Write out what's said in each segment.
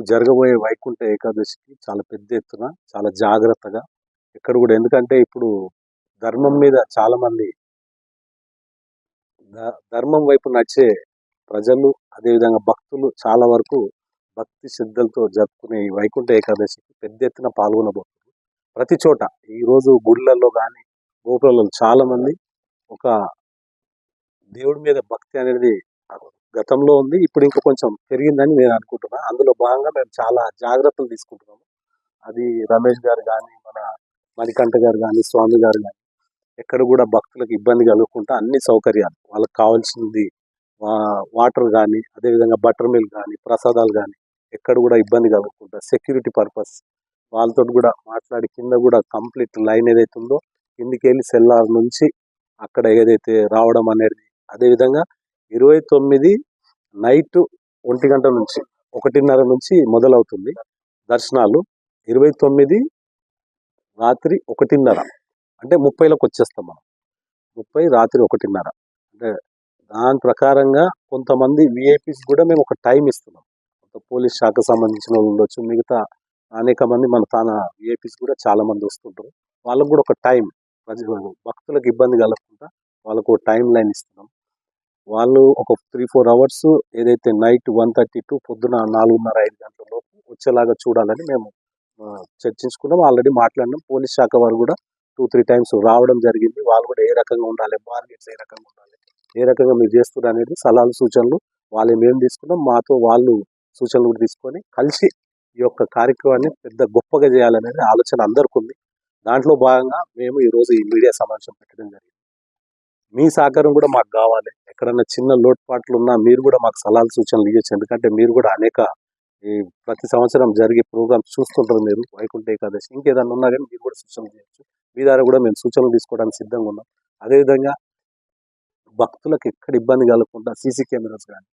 రేపు జరగబోయే వైకుంఠ ఏకాదశికి చాలా పెద్ద ఎత్తున చాలా జాగ్రత్తగా ఎక్కడ కూడా. ఎందుకంటే ఇప్పుడు ధర్మం మీద చాలా మంది ధర్మం వైపు నడిచే ప్రజలు అదేవిధంగా భక్తులు చాలా వరకు భక్తి శ్రద్ధలతో జరుపుకునే ఈ వైకుంఠ ఏకాదశికి పెద్ద ఎత్తున పాల్గొనబోతుంది ప్రతి చోట ఈరోజు గుళ్ళల్లో కానీ గోపురాలలో చాలామంది ఒక దేవుడి మీద భక్తి అనేది గతంలో ఉంది ఇప్పుడు ఇంకా కొంచెం పెరిగిందని నేను అనుకుంటున్నా. అందులో భాగంగా మేము చాలా జాగ్రత్తలు తీసుకుంటున్నాము. అది రమేష్ గారు కానీ మన మణికంఠ గారు కానీ స్వామి గారు కానీ ఎక్కడ కూడా భక్తులకు ఇబ్బంది కలగకుండా అన్ని సౌకర్యాలు వాళ్ళకి కావాల్సింది వాటర్ కానీ అదేవిధంగా బటర్ మిల్క్ కానీ ప్రసాదాలు కానీ ఎక్కడ కూడా ఇబ్బంది కలగకుండా సెక్యూరిటీ పర్పస్ వాళ్ళతో కూడా మాట్లాడి కింద కూడా కంప్లీట్ లైన్ ఏదైతే ఉందో కిందికి వెళ్ళి సెల్లార్ నుంచి అక్కడ ఏదైతే రావడం అనేది అదేవిధంగా ఇరవై తొమ్మిది నైట్ ఒంటి గంట నుంచి ఒకటిన్నర నుంచి మొదలవుతుంది దర్శనాలు. ఇరవై తొమ్మిది రాత్రి ఒకటిన్నర అంటే ముప్పైలోకి వచ్చేస్తాం మనం. ముప్పై రాత్రి ఒకటిన్నర అంటే దాని ప్రకారంగా కొంతమంది విఐపీస్ కూడా మేము ఒక టైం ఇస్తున్నాం. కొంత పోలీస్ శాఖ సంబంధించిన వాళ్ళు ఉండొచ్చు మిగతా అనేక మంది మన తాన విఐపీస్ కూడా చాలా మంది వస్తుంటారు. వాళ్ళకు కూడా ఒక టైం భక్తులకు ఇబ్బంది కలగకుండా వాళ్ళకు టైం లైన్ ఇస్తున్నాం. వాళ్ళు ఒక త్రీ ఫోర్ అవర్స్ ఏదైతే నైట్ వన్ థర్టీ టు పొద్దున నాలుగున్నర ఐదు గంటల లోపు వచ్చేలాగా చూడాలని మేము చర్చించుకున్నాం. ఆల్రెడీ మాట్లాడినాం. పోలీస్ శాఖ వారు కూడా టూ త్రీ టైమ్స్ రావడం జరిగింది. వాళ్ళు కూడా ఏ రకంగా ఉండాలి మార్కెట్స్ ఏ రకంగా ఉండాలి ఏ రకంగా మీరు చేస్తున్నారు అనేది సలహాలు సూచనలు వాళ్ళు మేము తీసుకున్నాం. మాతో వాళ్ళు సూచనలు కూడా తీసుకొని కలిసి ఈ యొక్క కార్యక్రమాన్ని పెద్ద గొప్పగా చేయాలనేది ఆలోచన అందరికీ ఉంది దాంట్లో భాగంగా మేము ఈరోజు ఈ మీడియా సమావేశం పెట్టడం జరిగింది. మీ సహకారం కూడా మాకు కావాలి. ఎక్కడన్నా చిన్న లోటుపాట్లు ఉన్నా మీరు కూడా మాకు సలహాలు సూచనలు ఇవ్వచ్చు ఎందుకంటే మీరు కూడా అనేక ఈ ప్రతి సంవత్సరం జరిగే ప్రోగ్రామ్స్ చూస్తుంటారు మీరు వైకుంఠ ఏకాదశి. ఇంకేదన్నా ఉన్నా కానీ మీరు కూడా సూచనలు చేయొచ్చు మీ ద్వారా కూడా మేము సూచనలు తీసుకోవడానికి సిద్ధంగా ఉన్నాం. అదేవిధంగా భక్తులకు ఎక్కడ ఇబ్బంది కలగకుండా సీసీ కెమెరాస్ కానీ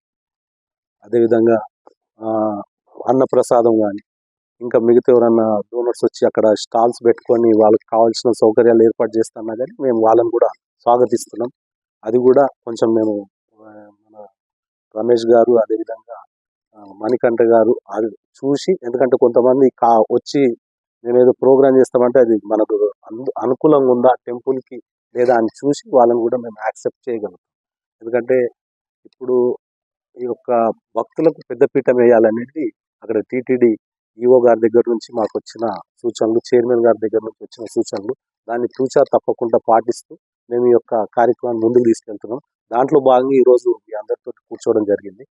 అదేవిధంగా అన్నప్రసాదం కానీ ఇంకా మిగతా ఎవరన్నా డోనర్స్ వచ్చి అక్కడ స్టాల్స్ పెట్టుకొని వాళ్ళకి కావాల్సిన సౌకర్యాలు ఏర్పాటు చేస్తున్నా కానీ మేము వాళ్ళని కూడా స్వాగతిస్తున్నాం. అది కూడా కొంచెం మేము మన రమేష్ గారు అదేవిధంగా మణికంఠ గారు అది చూసి ఎందుకంటే కొంతమంది కా వచ్చి మేము ఏదో ప్రోగ్రామ్ చేస్తామంటే అది మనకు అనుకూలంగా ఉందా టెంపుల్కి లేదా అని చూసి వాళ్ళని కూడా మేము యాక్సెప్ట్ చేయగలుగుతాం. ఎందుకంటే ఇప్పుడు ఈ యొక్క భక్తులకు పెద్దపీఠం వేయాలనేది అక్కడ టీటీడీ ఈఓ గారి దగ్గర నుంచి మాకు వచ్చిన సూచనలు చైర్మన్ గారి దగ్గర నుంచి వచ్చిన సూచనలు. దాన్ని చూచా తప్పకుండా పాటిస్తూ మేము ఈ యొక్క కార్యక్రమాన్ని ముందుకు తీసుకెళ్తున్నాం. దాంట్లో భాగంగా ఈరోజు మీ అందరితో కూర్చోవడం జరిగింది.